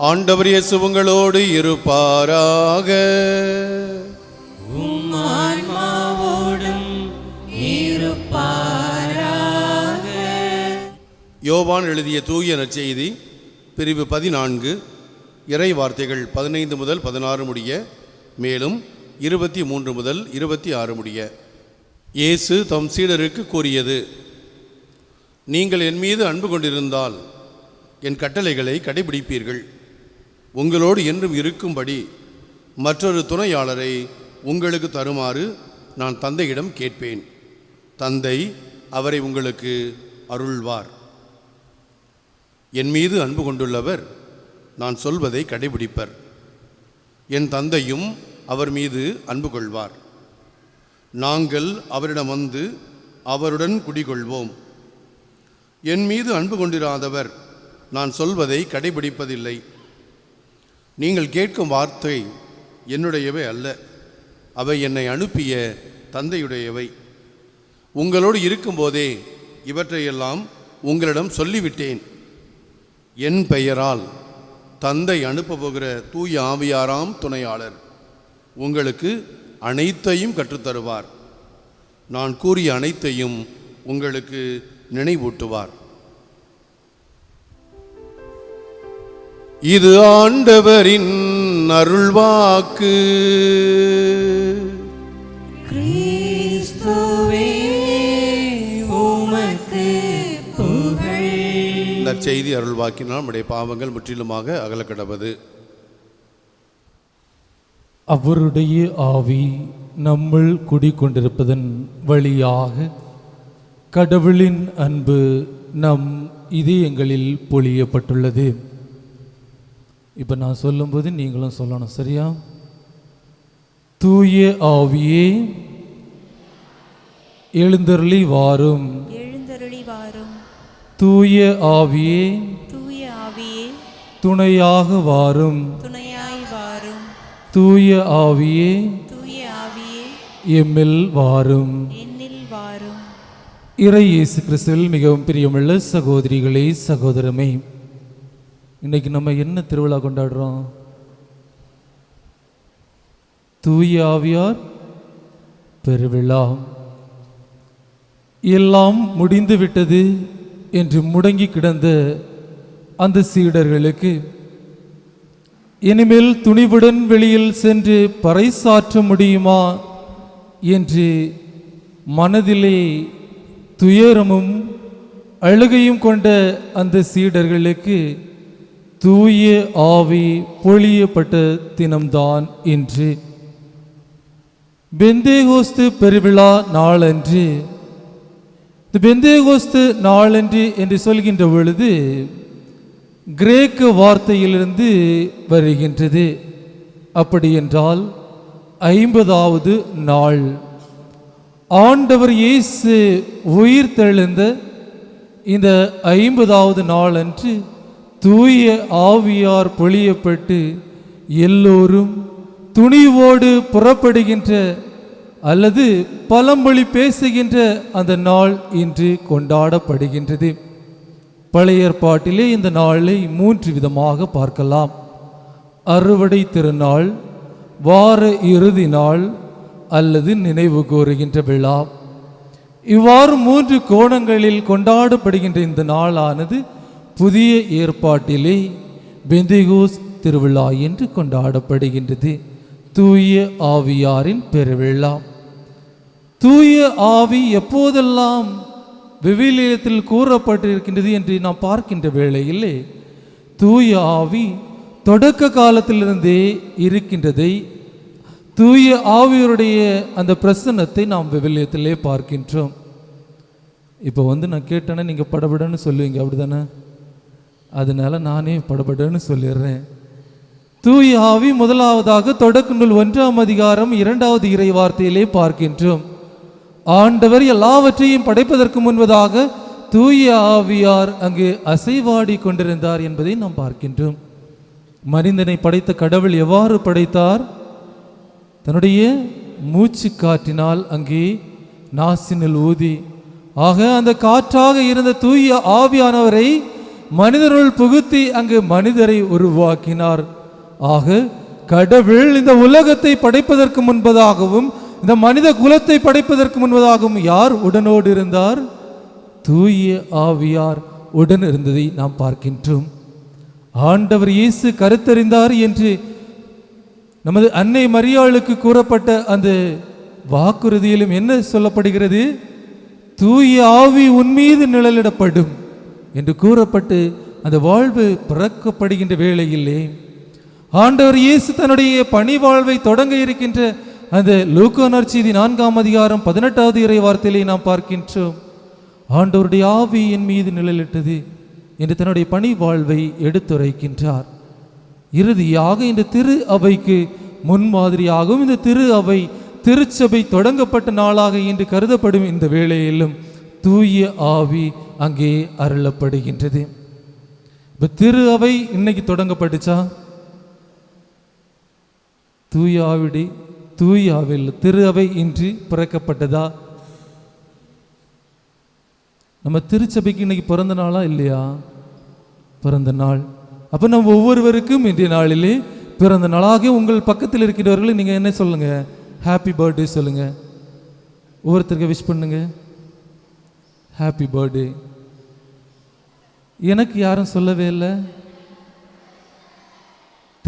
ஆண்டவர் இயேசு உங்களோடு இருப்பாராக. யோவான் எழுதிய தூய நற்செய்தி பிரிவு பதினான்கு இறை வார்த்தைகள் பதினைந்து முதல் பதினாறு முடிய மேலும் இருபத்தி மூன்று முதல் இருபத்தி ஆறு முடிய. இயேசு தம் சீடருக்கு கூறியது நீங்கள் என் மீது அன்பு கொண்டிருந்தால் என் கட்டளைகளை கடைபிடிப்பீர்கள். உங்களோடு என்றும் இருக்கும்படி மற்றொரு துணையாளரை உங்களுக்கு தருமாறு நான் தந்தையிடம் கேட்பேன். தந்தை அவரை உங்களுக்கு அருள்வார். என் மீது அன்பு கொண்டுள்ளவர் நான் சொல்வதை கடைபிடிப்பர். என் தந்தையும் அவர் மீது அன்பு கொள்வார். நாங்கள் அவரிடம் வந்து அவருடன் குடிகொள்வோம். என் மீது அன்பு கொண்டிராதவர் நான் சொல்வதை கடைபிடிப்பதில்லை. நீங்கள் கேட்கும் வார்த்தை என்னுடையவை அல்ல. அவை என்னை அனுப்பிய தந்தையுடையவை. உங்களோடு இருக்கும்போதே இவற்றையெல்லாம் உங்களிடம் சொல்லிவிட்டேன். என் பெயரால். தந்தை அனுப்பப் போகிற தூய ஆவியாராம் துணையாளர் உங்களுக்கு அனைத்தையும் கற்றுத்தருவார். நான் கூறிய அனைத்தையும் உங்களுக்கு நினைவூட்டுவார். இது ஆண்டவரின் அருள்வாக்கு. நற்செய்தி அருள்வாக்கினால் நம்முடைய பாவங்கள் முற்றிலுமாக அகலக்கடவது. அவருடைய ஆவி நம்மள் குடிக்கொண்டிருப்பதன் வழியாக கடவுளின் அன்பு நம் இதயங்களில் பொழியப்பட்டுள்ளது. இப்போ நான் சொல்லும்போது நீங்களும் சொல்லணும் சரியா? தூய ஆவியே எழுந்தருளி வாரும் தூய ஆவியே தூய ஆவியே துணையாக வாரும். துணையாய் வாரும். தூய ஆவியே தூய ஆவியே எம்மில் வாரும். என்னில் வாரும். இறை இயேசு கிறிஸ்துவில் மிகவும் பிரியமுள்ள சகோதரிகளே சகோதரமே இன்னைக்கு நம்ம என்ன திருவிழா கொண்டாடுறோம்? தூய ஆவியார் பெருவிழா. எல்லாம் முடிந்து விட்டது. என்று முடங்கி கிடந்த அந்த சீடர்களுக்கு இனிமேல் துணிவுடன் வெளியில் சென்று பறைசாற்ற முடியுமா? என்று மனதிலே துயரமும் அழுகையும் கொண்ட அந்த சீடர்களுக்கு தூய ஆவி பொழியப்பட்ட தினம்தான் இன்று. பெந்தேகோஸ்து பெருவிழா நாளன்று இந்த பெந்தேகோஸ்து நாளன்று என்று சொல்கின்ற பொழுது கிரேக்க வார்த்தையிலிருந்து வருகின்றது. அப்படி என்றால் ஐம்பதாவது நாள். ஆண்டவர் இயேசு உயிர் தெழுந்த இந்த ஐம்பதாவது நாள் அன்று தூய ஆவியார் பொழியப்பட்டு எல்லோரும் துணிவோடு புறப்படுகின்ற அல்லது பழமொழி பேசுகின்ற அந்த நாள் இன்று கொண்டாடப்படுகின்றது. பழைய ஏற்பாட்டிலே இந்த நாளை மூன்று விதமாக பார்க்கலாம். அறுவடை திருநாள் வார இறுதி நாள் அல்லது நினைவு கூறுகின்ற விழா. இவ்வாறு மூன்று கோணங்களில் கொண்டாடப்படுகின்ற இந்த நாளானது புதிய ஏற்பாட்டிலே பெந்திகோஸ் திருவிழா என்று கொண்டாடப்படுகின்றது. தூய ஆவியாரின் பெருவிழா. தூய ஆவி எப்போதெல்லாம் விவிலியத்தில் கூறப்பட்டிருக்கின்றது என்று நாம் பார்க்கின்ற வேளையிலே தூய ஆவி தொடக்க காலத்திலிருந்தே இருக்கின்றதை தூய ஆவியருடைய அந்த பிரசன்னத்தை நாம் விவிலியத்திலே பார்க்கின்றோம். இப்போ வந்து நான் கேட்டேன்னா நீங்கள் படபடன்னு சொல்லுவீங்க அப்படிதானே? அதனால நானே படபடன்னு சொல்லிடுறேன். தூய ஆவி முதலாவதாக தொடக்க நூல் ஒன்றாம் அதிகாரம் இரண்டாவது இறை வார்த்தையிலே பார்க்கின்றோம். ஆண்டவர் எல்லாவற்றையும் படைப்பதற்கு முன்பதாக தூய ஆவியார் அங்கு அசைவாடி கொண்டிருந்தார் என்பதை நாம் பார்க்கின்றோம். மனிதனை படைத்த கடவுள் எவ்வாறு படைத்தார்? தன்னுடைய மூச்சு காற்றினால் அங்கே நாசினில் ஊதி ஆக அந்த காற்றாக இருந்த தூய ஆவியானவரை மனிதருள் புகுத்தி அங்கு மனிதரை உருவாக்கினார். ஆக கடவுள் இந்த உலகத்தை படைப்பதற்கு முன்பதாகவும் இந்த மனித குலத்தை படைப்பதற்கு முன்பதாகவும் யார் உடனோடு இருந்தார்? தூய ஆவியார் உடன் இருந்ததை நாம் பார்க்கின்றோம். ஆண்டவர் இயேசு கருத்தறிந்தார் என்று நமது அன்னை மரியாளுக்கு கூறப்பட்ட அந்த வாக்குறுதியிலும் என்ன சொல்லப்படுகிறது? தூய ஆவி உன்மீது நிழலிடப்படும் என்று கூறப்பட்டு அந்த வாழ்வு பிறக்கப்படுகின்ற வேளையிலே ஆண்டவர் இயேசு தன்னுடைய பணி வாழ்வை தொடங்க இருக்கின்ற அந்த லூக்கோனர் செய்தி நான்காம் அதிகாரம் பதினெட்டாவது இறை வார்த்தையிலே நாம் பார்க்கின்றோம். ஆண்டவருடைய ஆவி என் மீது நிழலிட்டது என்று தன்னுடைய பணி வாழ்வை எடுத்துரைக்கின்றார். இறுதியாக இந்த திரு அவைக்கு முன்மாதிரியாகவும் இந்த திரு அவை திருச்சபை தொடங்கப்பட்ட நாளாக இன்று கருதப்படும் இந்த வேளையிலும் தூய ஆவி அங்கே அருளப்படுகின்றது. இப்போ திரு அவை இன்னைக்கு தொடங்கப்பட்டுச்சா? தூய ஆவிடி தூய் அவையில் திரு அவை இன்றி பிறக்கப்பட்டதா? நம்ம திருச்சபைக்கு இன்னைக்கு பிறந்த நாளா இல்லையா? பிறந்த நாள். அப்போ நம்ம ஒவ்வொருவருக்கும் இன்றைய நாளிலே பிறந்த நாளாக உங்கள் பக்கத்தில் இருக்கிறவர்கள் நீங்கள் என்ன சொல்லுங்க? ஹாப்பி பர்த்டே சொல்லுங்க. ஒவ்வொருத்தருக்கு விஷ் பண்ணுங்க. ஹாப்பி பர்த்டே எனக்கு யாரும் சொல்லவே இல்லை.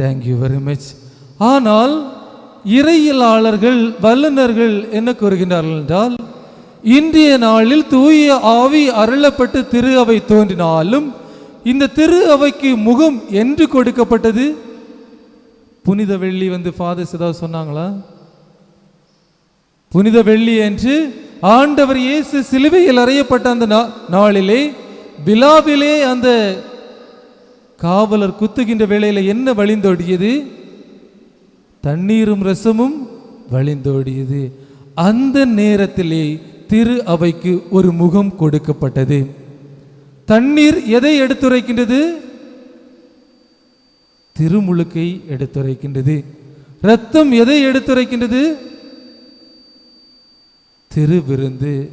தேங்க்யூ வெரி மச் ஆனால் இறையியலாளர்கள் வல்லுநர்கள் என்ன கூறுகின்றார்கள் என்றால் இன்றைய நாளில் தூய ஆவி அருளப்பட்டு திரு அவை தோன்றினாலும் இந்த திரு அவைக்கு முகம் என்று கொடுக்கப்பட்டது? புனித வெள்ளி வந்து ஃபாதர்ஸ் ஏதாவது சொன்னாங்களா? புனித வெள்ளி என்று ஆண்டவர் இயேசு சிலுவையில் அறையப்பட்ட அந்த நா- நாளிலே விழாவிலே அந்த காவலர் குத்துகின்ற வேளையில் என்ன வழிந்தோடியது தண்ணீரும் ரசமும் வழிந்தோடியது. அந்த நேரத்திலே திரு அவைக்கு ஒரு முகம் கொடுக்கப்பட்டது. தண்ணீர் எதை எடுத்துரைக்கின்றது? திருமுழுக்கை எடுத்துரைக்கின்றது. ரத்தம் எதை எடுத்துரைக்கின்றது? திருவிருந்து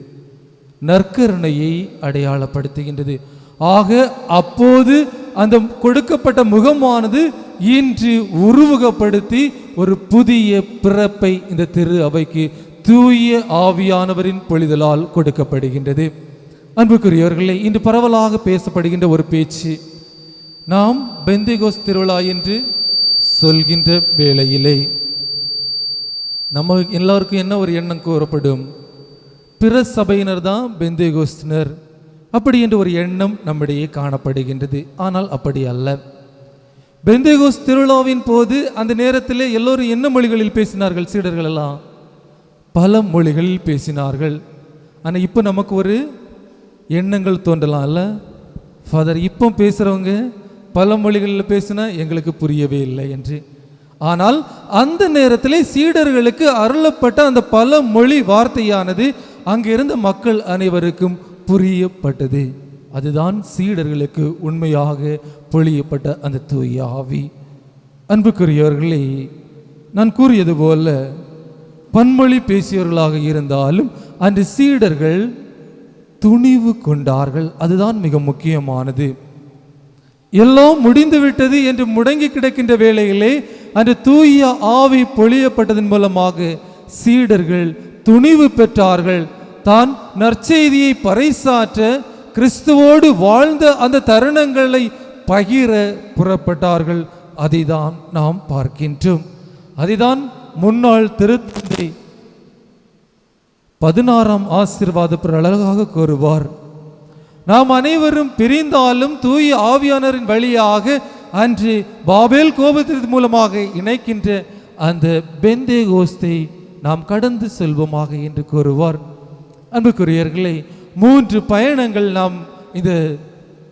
நற்கருணையை அடையாளப்படுத்துகின்றது. ஆக அப்போது அந்த கொடுக்கப்பட்ட முகமானது இன்று உருவகப்படுத்தி ஒரு புதிய பிறப்பை இந்த திரு அவைக்கு தூய ஆவியானவரின் பொழிதலால் கொடுக்கப்படுகின்றது. அன்புக்குரியவர்களே இன்று பரவலாக பேசப்படுகின்ற ஒரு பேச்சு நாம் பெந்திகோஸ் திருவிழா என்று சொல்கின்ற வேளையிலே நம்ம எல்லாருக்கும் என்ன ஒரு எண்ணம் கூறப்படும்? பிற சபையினர் தான் பெந்தேகோஸ்தினர் அப்படி என்ற ஒரு எண்ணம் நம்மிடையே காணப்படுகின்றது. ஆனால் அப்படி அல்ல. பெந்தேகோஸ் திருவிழாவின் போது அந்த நேரத்தில் எல்லோரும் என்ன மொழிகளில் பேசினார்கள் சீடர்கள் எல்லாம் பல மொழிகளில் பேசினார்கள். ஆனால் இப்போ நமக்கு ஒரு எண்ணங்கள் தோன்றலாம் இல்லை ஃபாதர் இப்போ பேசுகிறவங்க பல மொழிகளில் பேசினா எங்களுக்கு புரியவே இல்லை என்று. ஆனால் அந்த நேரத்திலே சீடர்களுக்கு அருளப்பட்ட அந்த பல மொழி வார்த்தையானது அங்கிருந்த மக்கள் அனைவருக்கும் புரியப்பட்டது. அதுதான் சீடர்களுக்கு உண்மையாக பொழியப்பட்ட அந்த தூய ஆவி. அன்புக்குரியவர்களே நான் கூறியது போல பன்மொழி பேசியவர்களாக இருந்தாலும் அந்த சீடர்கள் துணிவு கொண்டார்கள். அதுதான் மிக முக்கியமானது. எல்லாம் முடிந்து விட்டது என்று முடங்கி கிடக்கின்ற வேளையிலே அந்த தூய ஆவி பொழியப்பட்டதன் மூலமாக சீடர்கள் துணிவு பெற்றார்கள். தான் நற்செய்தியை பறைசாற்ற கிறிஸ்துவோடு வாழ்ந்த அந்த தருணங்களை பகிர புறப்பட்டார்கள். அதைதான் நாம் பார்க்கின்றோம். அதைதான் முன்னாள் திருத்தந்தை பதினாறாம் ஆசீர்வாத அழகாக கூறுவார். நாம் அனைவரும் பிரிந்தாலும் தூய ஆவியானரின் வழியாக அன்று பாபேல் கோபத்தின் மூலமாக இணைக்கின்ற அந்த பெந்தே கோஸ்தை நாம் கடந்து செல்வோமாக என்று கூறுவார். அன்புக்குரியவர்களே மூன்று பயணங்கள் நாம் இந்த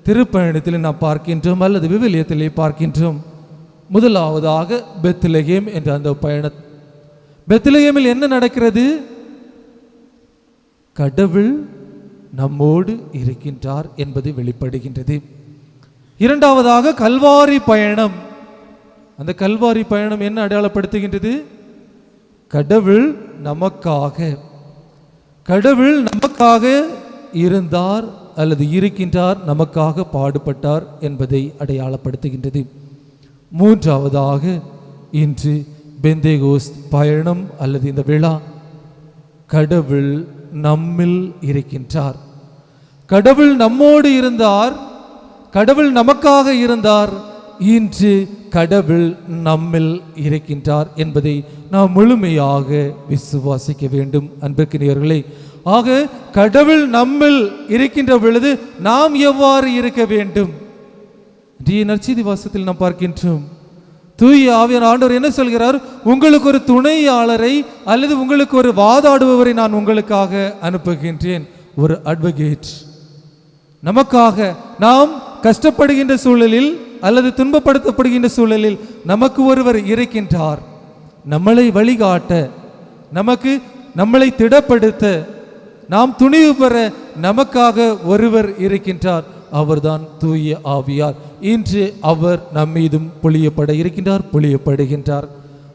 திருப்பயணத்தில் நாம் பார்க்கின்றோம் அல்லது விவிலியத்திலே பார்க்கின்றோம். முதலாவதாக பெத்திலகேம் என்ற அந்த பயண பெத்திலகேமில் என்ன நடக்கிறது? கடவுள் நம்மோடு இருக்கின்றார் என்பது வெளிப்படுகின்றது. இரண்டாவதாக கல்வாரி பயணம். அந்த கல்வாரி பயணம் என்ன அடையாளப்படுத்துகின்றது? கடவுள் நமக்காக. கடவுள் நமக்காக இருந்தார் அல்லது இருக்கின்றார் நமக்காக பாடுபட்டார் என்பதை அடையாளப்படுத்துகின்றது. மூன்றாவதாக இன்று பெந்தேகோஸ் பயணம் அல்லது இந்த விழா கடவுள் நம்மில் இருக்கின்றார். கடவுள் நம்மோடு இருந்தார் கடவுள் நமக்காக இருந்தார் இன்று கடவுள் நம்மில் இருக்கின்றார் என்பதை நாம் முழுமையாக விசுவாசிக்க வேண்டும். அன்பிற்கினியர்களே ஆக கடவுள் நம்மில் இருக்கின்ற பொழுது நாம் எவ்வாறு இருக்க வேண்டும்? இன்றைய நற்செய்தி வாசத்தில் நாம் பார்க்கின்றோம். தூய ஆவியான ஆண்டவர் என்ன சொல்கிறார்? உங்களுக்கு ஒரு துணையாளரை அல்லது உங்களுக்கு ஒரு வாதாடுபவரை நான் உங்களுக்காக அனுப்புகின்றேன். ஒரு அட்வொகேட் நமக்காக நாம் கஷ்டப்படுகின்ற சூழலில் அல்லது துன்பப்படுத்தப்படுகின்ற சூழலில் நமக்கு ஒருவர் இருக்கின்றார். நம்மளை வழிகாட்ட நமக்கு நம்மளை திடப்படுத்த நாம் துணிவு பெற நமக்காக ஒருவர் இருக்கின்றார். அவர்தான் தூய ஆவியார். இன்று அவர் நம்மீதும் பொழியப்பட இருக்கின்றார் பொழியப்படுகின்றார்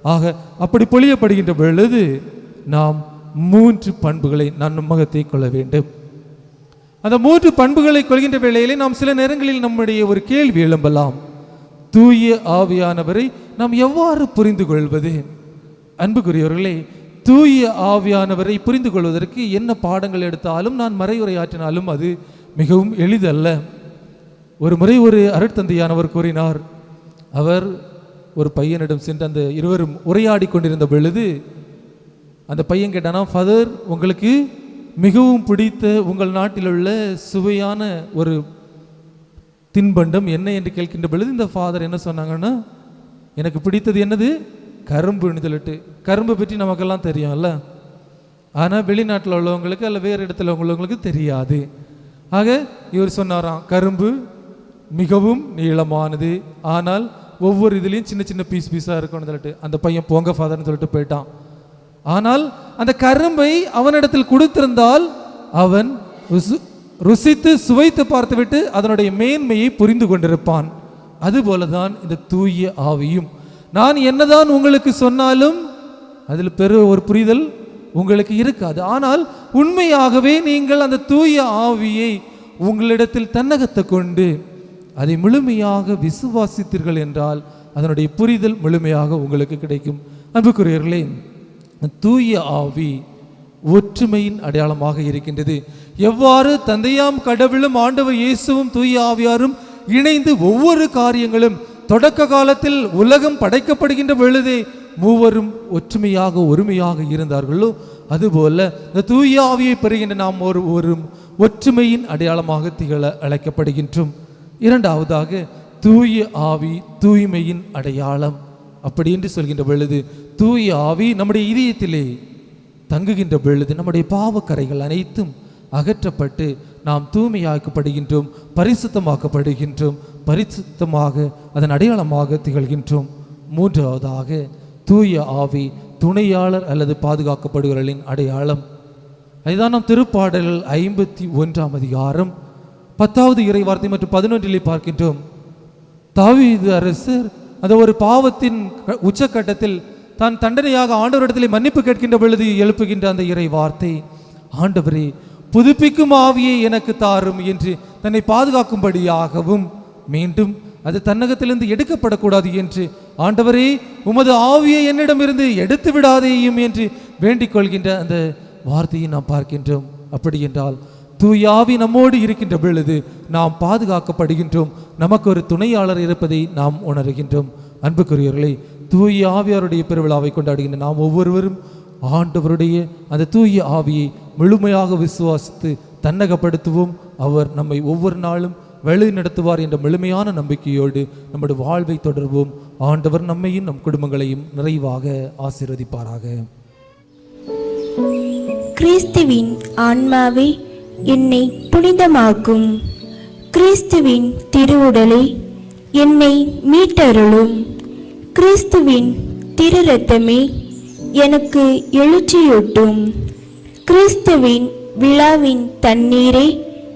ஆக அப்படி பொழியப்படுகின்ற பொழுது நாம் மூன்று பண்புகளை நன்மகத்தை கொள்ள வேண்டும். அந்த மூன்று பண்புகளை கொள்கின்ற வேளையிலே நாம் சில நேரங்களில் நம்முடைய ஒரு கேள்வி எழும்பலாம். தூய ஆவியானவரை நாம் எவ்வாறு புரிந்து கொள்வது? அன்புக்குரியவர்களே தூய ஆவியானவரை புரிந்து கொள்வதற்கு என்ன பாடங்கள் எடுத்தாலும் நான் மறையுரையாற்றினாலும் அது மிகவும் எளிதல்ல. ஒரு முறை ஒரு அருட்தந்தையானவர் கூறினார் அவர் ஒரு பையனிடம் சென்று அந்த இருவரும் உரையாடி கொண்டிருந்த பொழுது அந்த பையன் கேட்டானா ஃபாதர் உங்களுக்கு மிகவும் பிடித்த உங்கள் நாட்டில் உள்ள சுவையான ஒரு தின்பண்டம் என்ன? என்று கேட்கின்ற பொழுது இந்த ஃபாதர் என்ன சொன்னாங்கன்னா எனக்கு பிடித்தது என்னது? கரும்புன்னு சொல்லிட்டு கரும்பை பற்றி நமக்கெல்லாம் தெரியும்ல? ஆனால் வெளிநாட்டில் உள்ளவங்களுக்கு அல்ல வேறு இடத்துல உள்ளவங்களுக்கு தெரியாது. ஆக இவர் சொன்னாராம் கரும்பு மிகவும் நீளமானது. ஆனால் ஒவ்வொரு இதுலேயும் சின்ன சின்ன பீஸ் பீஸாக இருக்கும்னு சொல்லிட்டு அந்த பையன் போங்க ஃபாதர்னு சொல்லிட்டு போயிட்டான். ஆனால் அந்த கரும்பை அவனிடத்தில் கொடுத்திருந்தால் அவன் ருசித்து சுவைத்து பார்த்துவிட்டு அதனுடைய மேன்மையை புரிந்து கொண்டிருப்பான். அதுபோல தான் இந்த தூய ஆவியும் நான் என்னதான் உங்களுக்கு சொன்னாலும் அதில் பெரு ஒரு புரிதல் உங்களுக்கு இருக்காது. ஆனால் உண்மையாகவே நீங்கள் அந்த தூய ஆவியை உங்களிடத்தில் தன்னகத்தை கொண்டு அதை முழுமையாக விசுவாசித்தீர்கள் என்றால் அதனுடைய புரிதல் முழுமையாக உங்களுக்கு கிடைக்கும். அன்புக்குரியவர்களே தூய ஆவி ஒற்றுமையின் அடையாளமாக இருக்கின்றது. எவ்வாறு தந்தையாம் கடவுளும் ஆண்டவர் இயேசுவும் தூய ஆவியாரும் இணைந்து ஒவ்வொரு காரியங்களும் தொடக்க காலத்தில் உலகம் படைக்கப்படுகின்ற பொழுதே மூவரும் ஒற்றுமையாக ஒருமையாக இருந்தார்களோ அதுபோல இந்த தூய ஆவியை பெறுகின்ற நாம் ஒரு ஒரு ஒற்றுமையின் அடையாளமாக திகழ அழைக்கப்படுகின்றோம். இரண்டாவதாக தூய ஆவி தூய்மையின் அடையாளம். அப்படி என்று சொல்கின்ற பொழுது தூய ஆவி நம்முடைய இதயத்திலே தங்குகின்ற பொழுது நம்முடைய பாவக்கரைகள் அனைத்தும் அகற்றப்பட்டு நாம் தூய்மையாக்கப்படுகின்றோம் பரிசுத்தமாக்கப்படுகின்றோம். பரிசுத்தமாக அதன் அடையாளமாக திகழ்கின்றோம். மூன்றாவதாக தூய ஆவி துணையாளர் அல்லது பாதுகாக்கப்படுகிறவர்களின் அடையாளம். அதுதான் நாம் திருப்பாடல்கள் ஐம்பத்தி ஒன்றாம் அதிகாரம் பத்தாவது இறை வார்த்தை மற்றும் பதினொன்றிலே பார்க்கின்றோம். தாவீது அரசர் அந்த ஒரு பாவத்தின் உச்சக்கட்டத்தில் தான் தண்டனையாக ஆண்டவரிடத்திலே மன்னிப்பு கேட்கின்ற பொழுது எழுப்புகின்ற அந்த இறை வார்த்தை ஆண்டவரே புதுப்பிக்கும் ஆவியை எனக்கு தாரும் என்று தன்னை பாதுகாக்கும்படியாகவும் மீண்டும் அது தன்னகத்திலிருந்து எடுக்கப்படக்கூடாது என்று ஆண்டவரே உமது ஆவியை என்னிடமிருந்து எடுத்து விடாதேயும் என்று வேண்டிக் கொள்கின்ற அந்த வார்த்தையை நாம் பார்க்கின்றோம். அப்படி என்றால் தூயாவி நம்மோடு இருக்கின்ற பொழுது நாம் பாதுகாக்கப்படுகின்றோம். நமக்கு ஒரு துணையாளர் இருப்பதை நாம் உணர்கின்றோம். அன்புக்குரியவர்களே தூய ஆவியாருடைய பெருவிழாவை கொண்டாடுகின்ற நாம் ஒவ்வொருவரும் ஆண்டவருடைய அந்த தூய ஆவியை முழுமையாக விசுவாசித்து தன்னகப்படுத்துவோம். அவர் நம்மை ஒவ்வொரு நாளும் வழி நடத்துவார் என்ற முழுமையான நம்பிக்கையோடு நம்முடைய வாழ்வை தொடர்வோம். ஆண்டவர் நம்மையும் நம் குடும்பங்களையும் நிறைவாக ஆசீர்வதிப்பாராக. கிறிஸ்துவின் ஆன்மாவே என்னை புனிதமாக்கும். கிறிஸ்துவின் திருவுடலை என்னை மீட்டருளும். கிறிஸ்துவின் திரு ரத்தமே எனக்கு எழுச்சியூட்டும். கிறிஸ்துவின் விழாவின் தண்ணீரே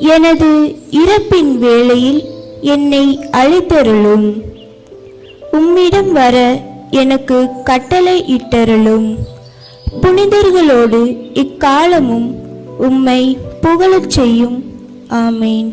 எனது இறப்பின் வேளையில் என்னை அழைத்தருளும். உம்மிடம் வர எனக்கு கட்டளை இட்டருளும். புனிதர்களோடு இக்காலமும் உம்மை புகழச் செய்யும். ஆமேன்.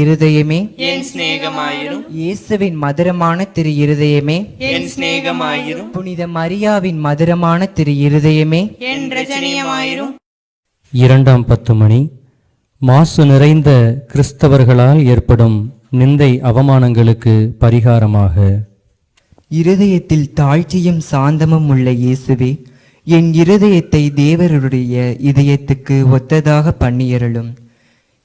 இருதயமே. என் சிநேகமாயிரும். இயேசுவின் மதுரமான திரு இருதயமே. என் சிநேகமாயிரும். புனித மரியாவின் மதுரமான திரு இருதயமே. என் இரண்டாம் பத்து மணி. மாசு நிறைந்த கிறிஸ்தவர்களால் ஏற்படும் நிந்தை அவமானங்களுக்கு பரிகாரமாக. இருதயத்தில் தாழ்ச்சியும் சாந்தமும் உள்ள இயேசுவே என் இருதயத்தை தேவருடைய இதயத்துக்கு ஒத்ததாக பண்ணியருளும்.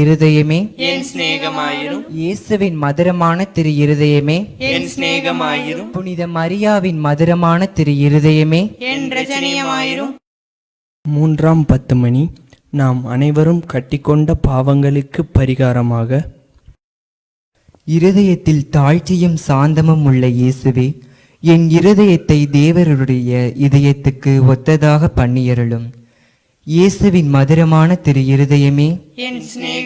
இருதயமே. என் சிநேகமாயிரும். இயேசுவின் மதுரமான திரு இருதயமே. என் சிநேகமாயிரும். புனித மரியாவின் மதுரமான திரு இருதயமே. என் மூன்றாம் பத்து மணி. நாம் அனைவரும் கட்டிக்கொண்ட பாவங்களுக்கு பரிகாரமாக. இருதயத்தில் தாழ்ச்சியும் சாந்தமும் உள்ள இயேசுவே என் இருதயத்தை தேவருடைய இதயத்துக்கு ஒத்ததாக பண்ணியருளும். இயேசுவின் மதுரமான திரு இருதயமே. என்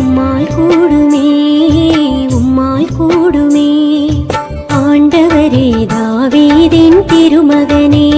உம்மால் கூடுமே உம்மால் கூடுமே. ஆண்டவரே தாவீதின் திருமகனே.